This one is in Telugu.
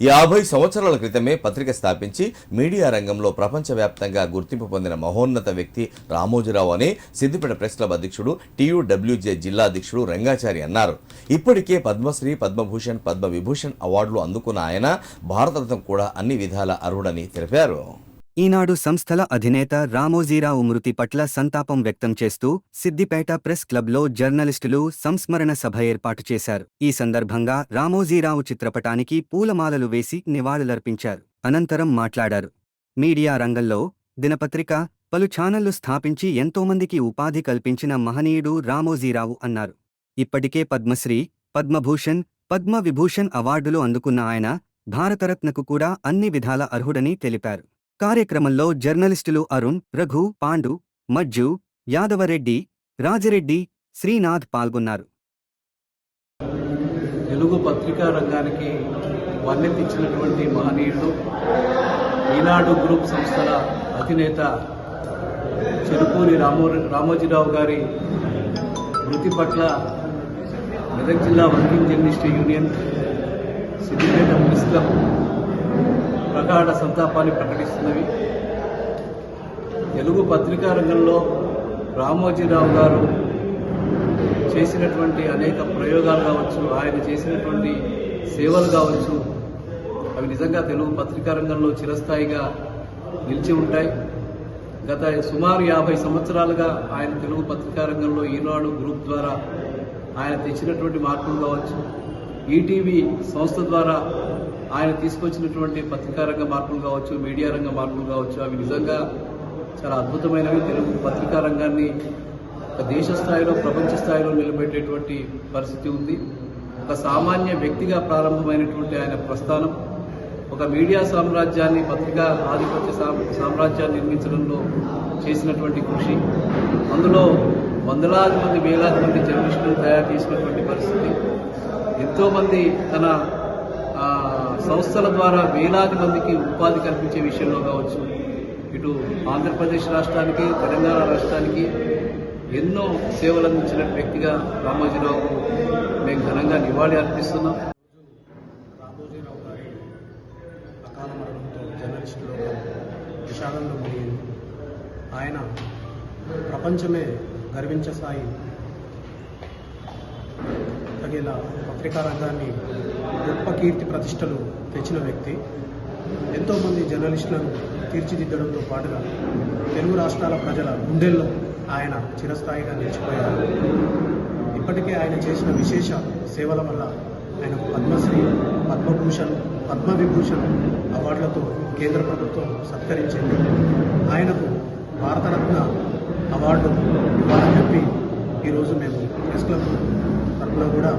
యాభై సంవత్సరాల క్రితమే పత్రిక స్థాపించి మీడియా రంగంలో ప్రపంచవ్యాప్తంగా గుర్తింపు పొందిన మహోన్నత వ్యక్తి రామోజీరావు అని సిద్దిపేట ప్రెస్ క్లబ్ అధ్యక్షుడు టీయూడబ్ల్యూజే జిల్లా అధ్యక్షుడు రంగాచారి అన్నారు. ఇప్పటికే పద్మశ్రీ పద్మభూషణ్ పద్మవిభూషణ్ అవార్డులు అందుకున్న ఆయన భారతరత్నం కూడా అన్ని విధాల అర్హుడని తెలిపారు. ఈనాడు సంస్థల అధినేత రామోజీరావు మృతి పట్ల సంతాపం వ్యక్తం చేస్తూ సిద్దిపేట ప్రెస్ క్లబ్లో జర్నలిస్టులు సంస్మరణ సభ ఏర్పాటు చేశారు. ఈ సందర్భంగా రామోజీరావు చిత్రపటానికి పూలమాలలు వేసి నివాళులర్పించారు. అనంతరం మాట్లాడారు. మీడియా రంగంలో దినపత్రిక పలు ఛానళ్ళు స్థాపించి ఎంతోమందికి ఉపాధి కల్పించిన మహనీయుడు రామోజీరావు అన్నారు. ఇప్పటికే పద్మశ్రీ పద్మభూషణ్ పద్మ విభూషణ్ అవార్డులు అందుకున్న ఆయన భారతరత్నకు కూడా అన్ని విధాల అర్హుడని తెలిపారు. కార్యక్రమంలో జర్నలిస్టులు అరుణ్ రఘు పాండు మజ్జు యాదవరెడ్డి రాజరెడ్డి శ్రీనాథ్ పాల్గొన్నారు. తెలుగు పత్రికా రంగానికి వన్నెత్తిచ్చినటువంటి మహనీయుడు ఈనాడు గ్రూప్ సంస్థల అధినేత చెరుకూరి రామో రామోజీరావు గారి మృతి పట్ల మెదక్ జిల్లా working journalist union Siddipet press ప్రగాఢ సంతాపాన్ని ప్రకటిస్తున్నవి. తెలుగు పత్రికా రంగంలో రామోజీరావు గారు చేసినటువంటి అనేక ప్రయోగాలు కావచ్చు ఆయన చేసినటువంటి సేవలు కావచ్చు అవి నిజంగా తెలుగు పత్రికా రంగంలో చిరస్థాయిగా నిలిచి ఉంటాయి. గత సుమారు యాభై సంవత్సరాలుగా ఆయన తెలుగు పత్రికా రంగంలో ఈనాడు గ్రూప్ ద్వారా ఆయన తెచ్చినటువంటి మార్పులు కావచ్చు ఈటీవీ సంస్థ ద్వారా ఆయన తీసుకొచ్చినటువంటి పత్రికా రంగ మార్పులు కావచ్చు మీడియా రంగ మార్పులు కావచ్చు అవి నిజంగా చాలా అద్భుతమైనవి. తెలుగు పత్రికా రంగాన్ని ఒక దేశ స్థాయిలో ప్రపంచ స్థాయిలో నిలబెట్టేటువంటి పరిస్థితి ఉంది. ఒక సామాన్య వ్యక్తిగా ప్రారంభమైనటువంటి ఆయన ప్రస్థానం. ఒక మీడియా సామ్రాజ్యాన్ని పత్రికా ఆధిపత్య సామ్రాజ్యాన్ని నిర్మించడంలో చేసినటువంటి కృషి. అందులో వందలాది మంది వేలాది మంది జర్నలిస్టులు తయారు చేసినటువంటి పరిస్థితి. ఎంతోమంది తన సంస్థల ద్వారా వేలాది మందికి ఉపాధి కల్పించే విషయంలో కావచ్చు ఇటు ఆంధ్రప్రదేశ్ రాష్ట్రానికి తెలంగాణ రాష్ట్రానికి ఎన్నో సేవలు అందించిన వ్యక్తిగా రామోజీరావుకు మేము ఘనంగా నివాళి అర్పిస్తున్నాం. రామోజీరావు గారి అకాల మరణంతో జర్నలిస్టులు విషాదంలో మునిగింది. ఆయన ప్రపంచమే గర్వించ స్థాయి తగిన పత్రికా రంగాన్ని గొప్ప కీర్తి ప్రతిష్టలు తెచ్చిన వ్యక్తి. ఎంతోమంది జర్నలిస్టులను తీర్చిదిద్దడంతో పాటుగా తెలుగు రాష్ట్రాల ప్రజల గుండెల్లో ఆయన చిరస్థాయిగా నిలిచిపోయారు. ఇప్పటికే ఆయన చేసిన విశేష సేవల వల్ల ఆయనకు పద్మశ్రీ పద్మభూషణ్ పద్మవిభూషణ్ అవార్డులతో కేంద్ర ప్రభుత్వం సత్కరించింది. ఆయనకు భారతరత్న అవార్డు ఇవ్వాలని చెప్పి ఈరోజు మేము ప్రెస్ క్లబ్ తరఫున కూడా